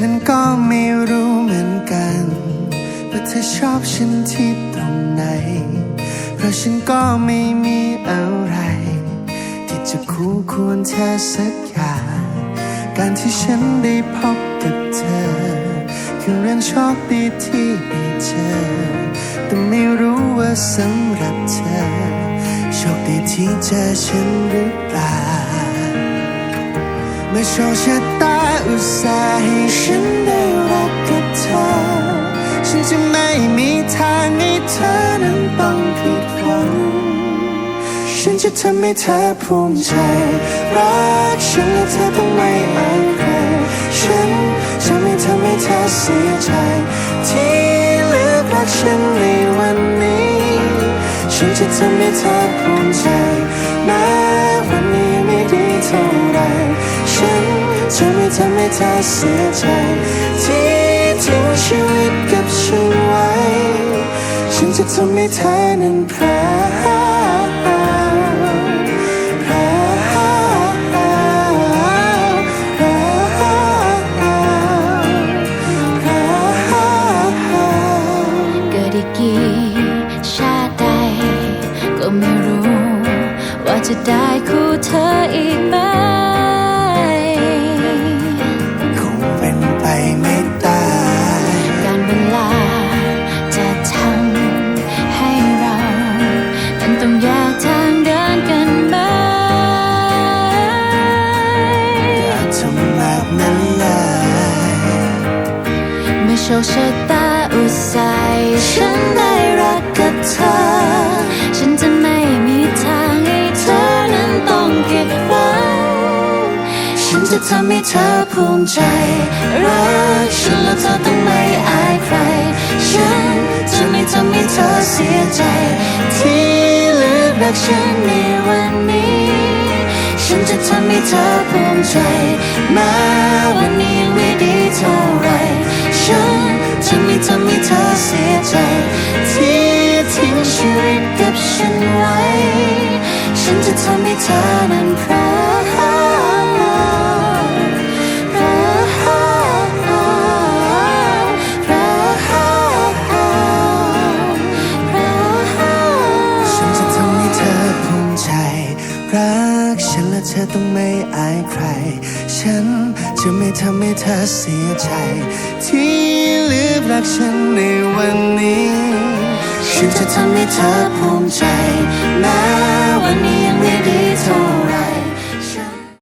นั้นก็ไม่รู้เหมือนกันว่าเธอชอบฉันที่ตรงไหน เพราะฉันก็ไม่มีอะไร ที่จะคู่ควรเธอสักอย่างการที่ฉันได้พบกับเธอ คือเรื่องโชคดีที่ได้เจอ แต่ไม่รู้ว่าสำหรับเธอ โชคดีที่เจอฉันหรือเปล่าเมื่อโชคชะตา อุตส่าห์ให้ฉันได้รักกับเธอ ฉันจะไม่มีทางให้เธอนั้นต้องผิดหวัง ฉันจะทำให้เธอภูมิใจ รักฉันและเธอต้องไม่อายใครฉันจะไม่ทำให้เธอเสียใจ ที่เลือกรักฉันในวันนี้ ฉันจะทำให้เธอภูมิใจแม้ จะไม่ทำให้เธอเสียใจ ที่ทิ้งชีวิตกับฉันไว้ ฉันจะทำให้เธอนั้นพ โชคชะตาอุตส่าห์ฉันได้รักกับเธอ ฉันจะไม่มีทางให้เธอนั้นต้องผิดหวังฉันจะทำให้เธอภูมิใจ รักฉันและเธอต้องไม่อายใคร ฉันจะไม่ทำให้เธอเสียใจ ที่เลือกรักฉันในวันนี้ ฉันจะทำให้เธอภูมิใจแม้วันนี้ไม่ดีเท่าไร ฉันจะไม่ทำให้เธอเสียใจ ที่ทิ้งชีวิตกับฉันไว้ ฉันจะทำให้เธอนั้นพรา กฉันและเธอต้องไม่อายใคร ฉันจะไม่ทำให้เธอเสียใจ ที่ลืมรักฉันในวันนี้ ฉันจะทำให้เธอภูมิใจ